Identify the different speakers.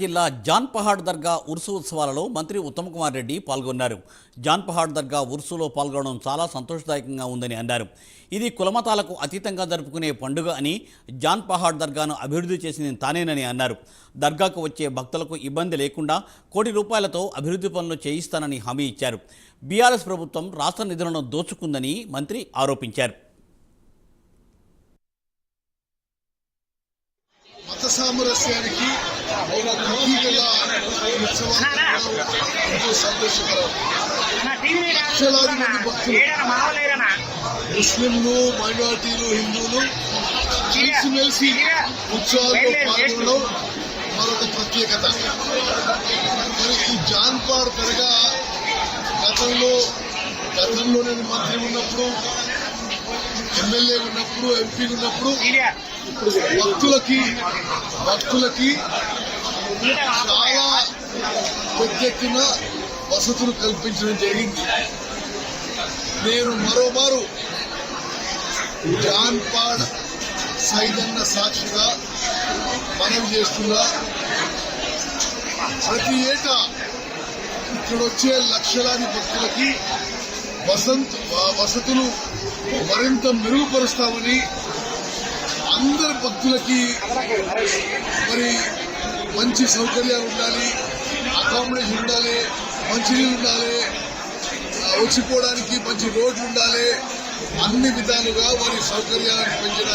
Speaker 1: జిల్లా జాన్ పహాడ్ దర్గా ఉర్సు ఉత్సవాలలో మంత్రి ఉత్తమ్ కుమార్ రెడ్డి పాల్గొన్నారు. జాన్ పహాడ్ దర్గా ఉర్సులో పాల్గొనడం చాలా సంతోషదాయకంగా ఉందని అన్నారు. ఇది కులమతాలకు అతీతంగా జరుపుకునే పండుగ అని జాన్ పహాడ్ దర్గాను అభివృద్ధి చేసింది తానేనని అన్నారు. దర్గాకు వచ్చే భక్తులకు ఇబ్బంది లేకుండా కోటి రూపాయలతో అభివృద్ధి పనులు చేయిస్తానని హామీ ఇచ్చారు. బీఆర్ఎస్ ప్రభుత్వం రాష్ట్ర నిధులను దోచుకుందని మంత్రి ఆరోపించారు.
Speaker 2: సామరస్యానికి లక్షలాది మంది భక్తులు. ముస్లింలు మైనార్టీలు హిందువులు కలిసిమెలిసి ఉత్సవాల్లో పాల్గొనడం మరొక ప్రత్యేకత. మరి ఈ జాన్పాడ్ దర్గా గతంలో గతంలో నేను మంత్రి ఉన్నప్పుడు ఎమ్మెల్యే ఉన్నప్పుడు ఎంపీ ఉన్నప్పుడు భక్తులకి భక్తులకి చాలా పెద్ద వసతులు కల్పించడం జరిగింది. నేను మరోమారు జాన్పాడ్ సైదన్న సాక్షిగా మనం చేస్తున్నా ప్రతి ఏటా ఇక్కడ వచ్చే లక్షలాది భక్తులకి వసంత్ వసతులు మరింత మెరుగుపరుస్తామని అందరి భక్తులకి మరి మంచి సౌకర్యాలు ఉండాలి అకామిడేషన్ ఉండాలి మంచినీళ్ళు ఉండాలి వచ్చిపోవడానికి మంచి రోడ్లు ఉండాలి అన్ని విధాలుగా వారి సౌకర్యాలను పెంచడానికి